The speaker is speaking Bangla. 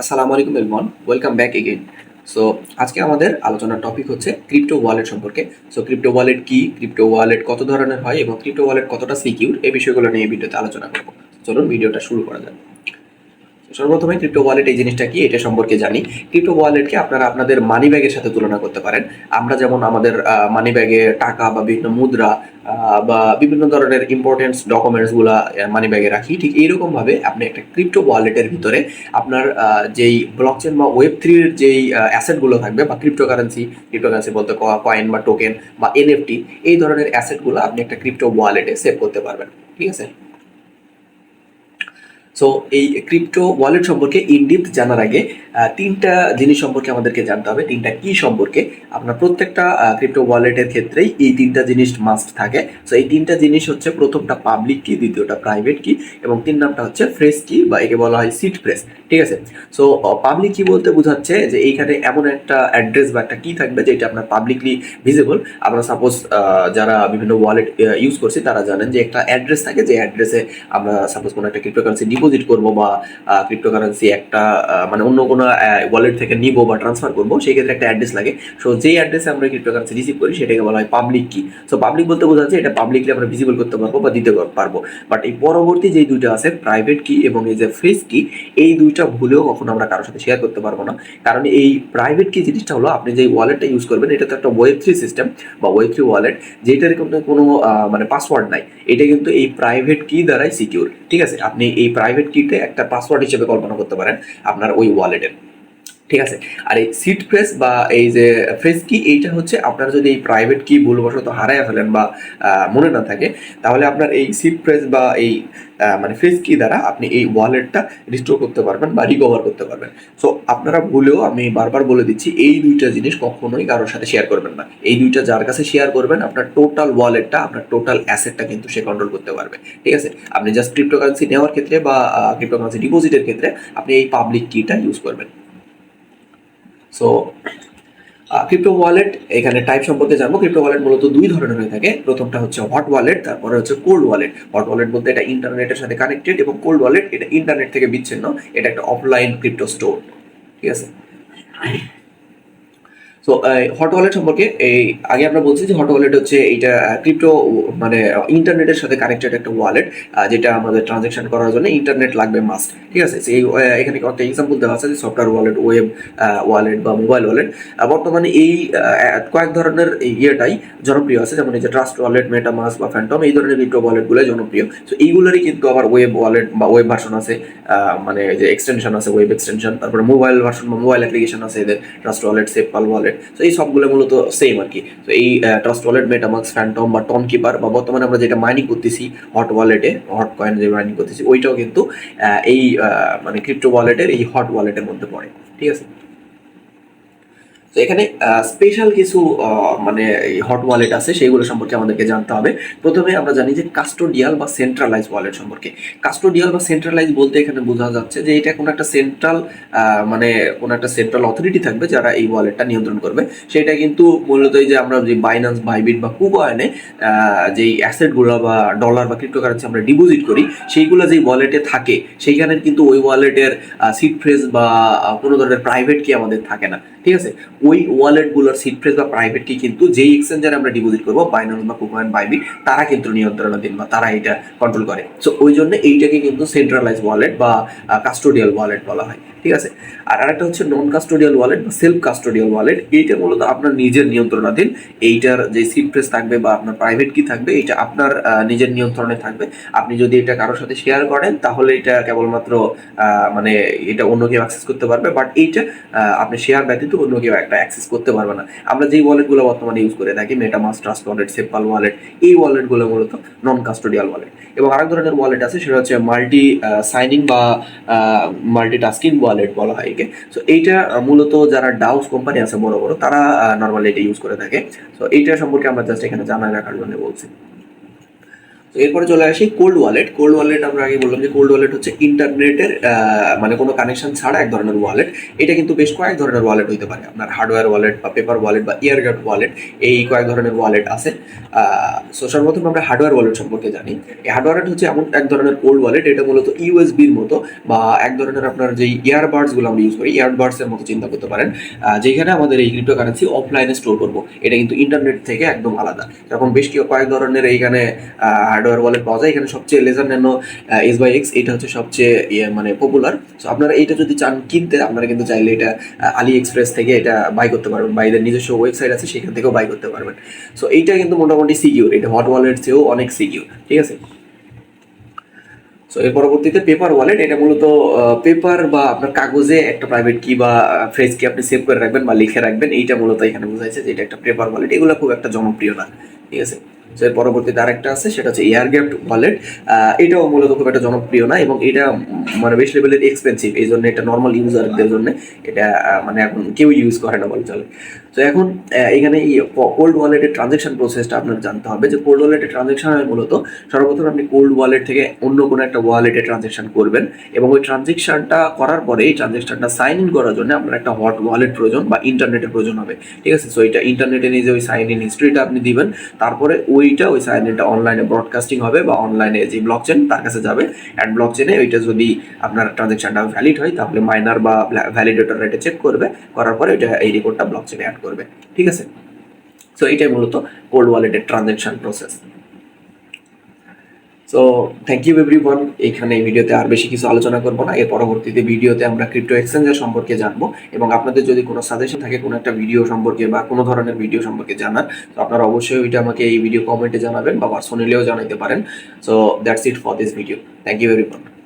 আসসালামু আলাইকুম everyone welcome back again so আজকে আমাদের আলোচনার টপিক হচ্ছে ক্রিপ্টো ওয়ালেট সম্পর্কে। সো ক্রিপ্টো ওয়ালেট কি? ক্রিপ্টো ওয়ালেট কত ধরনের হয়? এবং ক্রিপ্টো ওয়ালেট কতটা সিকিউর এই বিষয়গুলো নিয়ে ভিডিওতে আলোচনা করব। চলুন, ভিডিওটা শুরু করা যাক। সর্বপ্রথমে ক্রিপ্টো ওয়ালেট এই জিনিসটা কি? এটা সম্পর্কে জানি। ক্রিপ্টো ওয়ালেটকে আপনারা আপনাদের মানি ব্যাগের সাথে তুলনা করতে পারেন। আমরা যেমন আমাদের মানি ব্যাগে টাকা বা বিভিন্ন মুদ্রা বা বিভিন্ন ধরনের ইম্পর্টেন্স ডকুমেন্টসগুলো মানি ব্যাগে রাখি। ঠিক এইরকম ভাবে আপনি একটা ক্রিপ্টো ওয়ালেটের ভিতরে আপনার যেই ব্লকচেন বা ওয়েব থ্রির যেই অ্যাসেটগুলো থাকবে বা ক্রিপ্টো কারেন্সি ক্রিপ্টো কারেন্সি বলতে কয়েন বা টোকেন বা এনএফটি এই ধরনের অ্যাসেটগুলো আপনি একটা ক্রিপ্টো ওয়ালেটে সেভ করতে পারবেন। ঠিক আছে? সো এই ক্রিপ্টো ওয়ালেট সম্পর্কে ইনডিপ জানার আগে তিনটা জিনিস সম্পর্কে আমাদেরকে জানতে হবে, তিনটা কি সম্পর্কে। আপনার প্রত্যেকটা ক্রিপ্টো ওয়ালেটের ক্ষেত্রেই এই তিনটা জিনিস মাস্ট থাকে। সো এই তিনটা জিনিস হচ্ছে প্রথমটা পাবলিক কি দ্বিতীয়টা প্রাইভেট কি এবং তিন নামটা হচ্ছে ফ্রেশ কি বা একে বলা হয় সিট ফ্রেশ ঠিক আছে? সো পাবলিক কি বলতে বোঝাচ্ছে যে এইখানে এমন একটা অ্যাড্রেস বা একটা কি থাকবে যেটা আপনার পাবলিকলি ভিজিবল আমরা সাপোজ যারা বিভিন্ন ওয়ালেট ইউজ করছি তারা জানেন যে একটা অ্যাড্রেস থাকে, যে অ্যাড্রেসে আমরা সাপোজ কোনো একটা ক্রিপ্টোকারেন্সি ডিপোজিট করব বা ক্রিপ্টোকারেন্সি একটা মানে অন্য কোনো ওয়ালেট থেকে নিব বা ট্রান্সফার করব, সেই ক্ষেত্রে একটা অ্যাড্রেস লাগে। সো যেই অ্যাড্রেসে আমরা ক্রিপ্টোকারেন্সি রিসিভ করি, সেটাকে বলা হয় পাবলিক কি সো পাবলিক বলতে বোঝাচ্ছে এটা পাবলিকলি আমরা ভিজিবল করতে পারব বা দিতে পারব। বাট এই পরবর্তী যেই দুইটা আছে প্রাইভেট কি এবং এই যে ফ্রেশ কি এই দুইটা ভুলেও কখনো আমরা কারোর সাথে শেয়ার করতে পারব না। কারণ এই প্রাইভেট কি জিনিসটা হলো, আপনি যে ওয়ালেটটা ইউজ করবেন, এটা তো একটা ওয়েব থ্রি সিস্টেম বা ওয়েব থ্রি ওয়ালেট যেটার কিন্তু কোনো মানে পাসওয়ার্ড নাই। এটা কিন্তু এই প্রাইভেট কি দ্বারাই সিকিউর ঠিক আছে? আপনি এই প্রাইভেট কিতে একটা পাসওয়ার্ড হিসেবে কল্পনা করতে পারেন আপনার ওই ওয়ালেটের ঠিক আছে? আর এই সিট ফ্রেস বা এই যে ফ্রেস কি এইটা হচ্ছে আপনার যদি এই প্রাইভেট কি ভুলবশত হারায় ফেলেন বা মনে না থাকে, তাহলে আপনার এই সিট ফ্রেস বা এই মানে ফ্রেস কি দ্বারা আপনি এই ওয়ালেটটা রিস্টোর করতে পারবেন বা রিকভার করতে পারবেন। সো আপনারা ভুলেও আমি বারবার বলে দিচ্ছি, এই দুইটা জিনিস কখনোই কারোর সাথে শেয়ার করবেন না। এই দুইটা যার কাছে শেয়ার করবেন, আপনার টোটাল ওয়ালেটটা আপনার টোটাল অ্যাসেটটা কিন্তু সে কন্ট্রোল করতে পারবে। ঠিক আছে? আপনি জাস্ট ক্রিপ্টোকারেন্সি নেওয়ার ক্ষেত্রে বা ক্রিপ্টোকারেন্সি ডিপোজিটের ক্ষেত্রে আপনি এই পাবলিক কিটা ইউজ করবেন। সো ক্রিপ্টো ওয়ালেট এখানে টাইপ সম্পর্কে জানব। ক্রিপ্টো ওয়ালেট মূলত দুই ধরনের হয়ে থাকে। প্রথমটা হচ্ছে হট ওয়ালেট তারপরে হচ্ছে কোল্ড ওয়ালেট হট ওয়ালেট বলতে এটা ইন্টারনেটের সাথে কানেক্টেড এবং কোল্ড ওয়ালেট এটা ইন্টারনেট থেকে বিচ্ছিন্ন। এটা একটা অফলাইন ক্রিপ্টো স্টোর ঠিক আছে? সো হট ওয়ালেট সম্পর্কে এই, আগে আমরা বলছি যে হট ওয়ালেট হচ্ছে এইটা ক্রিপ্টো মানে ইন্টারনেটের সাথে কানেক্টেড একটা ওয়ালেট যেটা আমাদের ট্রানজেকশন করার জন্য ইন্টারনেট লাগবে মাস্ট ঠিক আছে? সেই এখানে একটা এক্সাম্পল দেওয়া আছে যে সফটওয়্যার ওয়ালেট ওয়েব ওয়ালেট বা মোবাইল ওয়ালেট বর্তমানে এই কয়েক ধরনের ইয়েটাই জনপ্রিয় আছে, যেমন এই যে ট্রাস্ট ওয়ালেট মেটামাস বা ফ্যান্টম এই ধরনের ক্রিপ্টো ওয়ালেটগুলো জনপ্রিয়। সো এইগুলোরই কিন্তু আবার ওয়েব ওয়ালেট বা ওয়েব ভার্সন আছে মানে যে এক্সটেনশন আছে ওয়েব এক্সটেনশন তারপরে মোবাইল ভার্সন বা মোবাইল অ্যাপ্লিকেশন আছে এদের ট্রাস্ট ওয়ালেট সেপপাল ওয়ালেট তো এই সবগুলো মূলত সেম আর কি। তো এই ট্রাস্ট ওয়ালেট মেটামাক্স ফ্যান্টম বা টন কিপার বা বর্তমানে আমরা যেটা মাইনিং করতেছি হট ওয়ালেটে হট কয়েন যে মাইনিং করতেছি, ওইটাও কিন্তু এই মানে ক্রিপ্টো ওয়ালেটের এই হট ওয়ালেটের মধ্যে পড়ে। ঠিক আছে? তো এখানে স্পেশাল কিছু মানে হট ওয়ালেট আছে, সেইগুলো সম্পর্কে আমাদেরকে জানতে হবে। প্রথমে আমরা জানি যে কাস্টোডিয়াল বা সেন্ট্রালাইজ ওয়ালেট সম্পর্কে। কাস্টোডিয়াল বা সেন্ট্রালাইজ বলতে এখানে বোঝা যাচ্ছে যে এটা কোনো একটা সেন্ট্রাল মানে কোনো একটা সেন্ট্রাল অথরিটি থাকবে যারা এই ওয়ালেটটা নিয়ন্ত্রণ করবে। সেটা কিন্তু মূলত এই যে আমরা যে বাইন্যান্স বাইবিট বা কুকয়েনে যেই অ্যাসেটগুলো বা ডলার বা ক্রিপ্টোকারেন্সি আমরা ডিপোজিট করি, সেইগুলো যেই ওয়ালেটে থাকে সেইখানে কিন্তু ওই ওয়ালেটের সিট ফ্রেজ বা কোনো ধরনের প্রাইভেট কি আমাদের থাকে না। ঠিক আছে? ওই ওয়ালেটগুলোর সিট ফ্রেজ বা প্রাইভেট কি কিন্তু যেই এক্সচেঞ্জারে আমরা ডিপোজিট করব বাইন্যান্স বা কুকয়েন বাইবিট তারা কিন্তু নিয়ন্ত্রণাধীন বা তারা এটা কন্ট্রোল করে। সো ওই জন্য এইটাকে কিন্তু সেন্ট্রালাইজ ওয়ালেট বা কাস্টোডিয়াল ওয়ালেট বলা হয়। ঠিক আছে? আর আরেকটা হচ্ছে নন কাস্টোডিয়াল ওয়ালেট বা সেলফ কাস্টোডিয়াল ওয়ালেট এইটা মূলত আপনার নিজের নিয়ন্ত্রণাধীন, এইটার যে সিট থাকবে বা আপনার প্রাইভেট কি থাকবে এটা আপনার নিজের নিয়ন্ত্রণে থাকবে। আপনি যদি এটা কারোর সাথে শেয়ার করেন, তাহলে এটা কেবলমাত্র মানে এটা অন্য কেউ অ্যাক্সেস করতে পারবে। বাট এইটা আপনি শেয়ার ব্যতীত অন্য কেউ একটা অ্যাক্সেস করতে পারবে না। আমরা যেই ওয়ালেটগুলো বর্তমানে ইউজ করে থাকি MetaMask trust wallet SafePal wallet এই ওয়ালেটগুলো মূলত নন কাস্টোডিয়াল ওয়ালেট এবং আরেক ধরনের ওয়ালেট আছে, সেটা হচ্ছে মাল্টি সাইনিং বা মাল্টি টাস্কিং ওয়ালেট বলা হয় একে। সো এইটা মূলত যারা ডাউস কোম্পানি আছে, বড় বড়, তারা নর্মালি এটা ইউজ করে থাকে। সো এইটা সম্পর্কে আমরা জাস্ট এখানে জানায় রাখার জন্য বলছি। তো এরপরে চলে আসি কোল্ড ওয়ালেট কোল্ড ওয়ালেট আমরা আগে বললাম যে কোল্ড ওয়ালেট হচ্ছে ইন্টারনেটের মানে কোনো কানেকশন ছাড়া এক ধরনের ওয়ালেট এটা কিন্তু বেশ কয়েক ধরনের ওয়ালেট হতে পারে। আপনার হার্ডওয়্যার ওয়ালেট বা পেপার ওয়ালেট বা ইয়ারগ্যাপ ওয়ালেট এই কয়েক ধরনের ওয়ালেট আছে। সো সর্বপ্রথম আমরা হার্ডওয়্যার ওয়ালেট সম্পর্কে জানি। এই হার্ডওয়্যার হচ্ছে এমন এক ধরনের কোল্ড ওয়ালেট এটা মূলত ইউএসবির মতো বা এক ধরনের আপনার যে ইয়ারবাডসগুলো আমরা ইউজ করি ইয়ারবাডসের মতো চিন্তা করতে পারেন। যেখানে আমাদের এই ক্রিপ্টো কারেন্সি অফলাইনে স্টোর করব। এটা কিন্তু ইন্টারনেট থেকে একদম আলাদা। যখন বেশ কয়েক ধরনের এইখানে হার্ডওয়্যার ওয়ালেট পাওয়া যায়। এখানে সবচেয়ে Ledger Nano S by X এটা হচ্ছে সবচেয়ে ইয়ে মানে পপুলার সো আপনারা এইটা যদি চান কিনতে, আপনারা কিন্তু চাইলে এটা আলি এক্সপ্রেস থেকে এটা বাই করতে পারবেন বা এদের নিজস্ব ওয়েবসাইট আছে, সেখান থেকেও বাই করতে পারবেন। সো এইটা কিন্তু মোটামুটি সিকিউর এটা হট ওয়ালেট চেয়েও অনেক সিকিউর ঠিক আছে? সো এর পরবর্তীতে পেপার ওয়ালেট এটা মূলত পেপার বা আপনার কাগজে একটা প্রাইভেট কি বা ফ্রেজ কি আপনি সেভ করে রাখবেন বা লিখে রাখবেন। এইটা মূলত এখানে বোঝাইছে যে এটা একটা পেপার ওয়ালেট এগুলো খুব একটা জনপ্রিয় না, ঠিক আছে? এর পরবর্তীতে আরেকটা আছে, সেটা হচ্ছে এয়ার গ্যাপ ওয়ালেট এটাও মূলত খুব একটা জনপ্রিয় না এবং এটা মানে বেশ লেভেলের এক্সপেন্সিভ এই জন্য এটা নর্মাল ইউজারদের জন্য এটা মানে এখন কেউ ইউজ করে না বলে চলে। তো এখন এখানে এই কোল্ড ওয়ালেটের ট্রানজেকশন প্রসেসটা আপনার জানতে হবে যে কোল্ড ওয়ালেটের ট্রানজেকশন হয় মূলত সর্বপ্রথম আপনি কোল্ড ওয়ালেট থেকে অন্য কোনো একটা ওয়ালেটে ট্রানজেকশন করবেন এবং ওই ট্রানজেকশনটা করার পরে এই ট্রানজেকশনটা সাইন ইন করার জন্য আপনার একটা হট ওয়ালেট প্রয়োজন বা ইন্টারনেটের প্রয়োজন হবে। ঠিক আছে? সো এটা ইন্টারনেটে নিয়ে যে ওই সাইন ইন হিস্ট্রিটা আপনি দিবেন, তারপরে ওইটা ওই সাইন ইনটা অনলাইনে ব্রডকাস্টিং হবে বা অনলাইনে যে ব্লক চেন তার কাছে যাবে। অ্যাড ব্লক চেনে ওইটা যদি আপনার ট্রানজেকশনটা ভ্যালিড হয়, তাহলে মাইনার বা ভ্যালিডেটর এটা চেক করবে, করার পরে এটা এই রিপোর্টটা ব্লক চেনে অ্যাড করবে, ঠিক আছে? সো এটাই মূলত কোল্ড ওয়ালেটের transaction process so thank you everyone এখানে এই ভিডিওতে আর বেশি কিছু আলোচনা করব না। এর পরবর্তীতে ভিডিওতে আমরা ক্রিপ্টো এক্সচেঞ্জের সম্পর্কে জানব এবং আপনাদের যদি কোনো সাজেশন থাকে কোনো একটা ভিডিও সম্পর্কে বা কোনো ধরনের ভিডিও সম্পর্কে জানার, তো আপনারা অবশ্যই ওইটা আমাকে এই ভিডিও কমেন্টে জানাবেন বা পার্সোনালিও জানাতে পারেন। So that's it for this video thank you everyone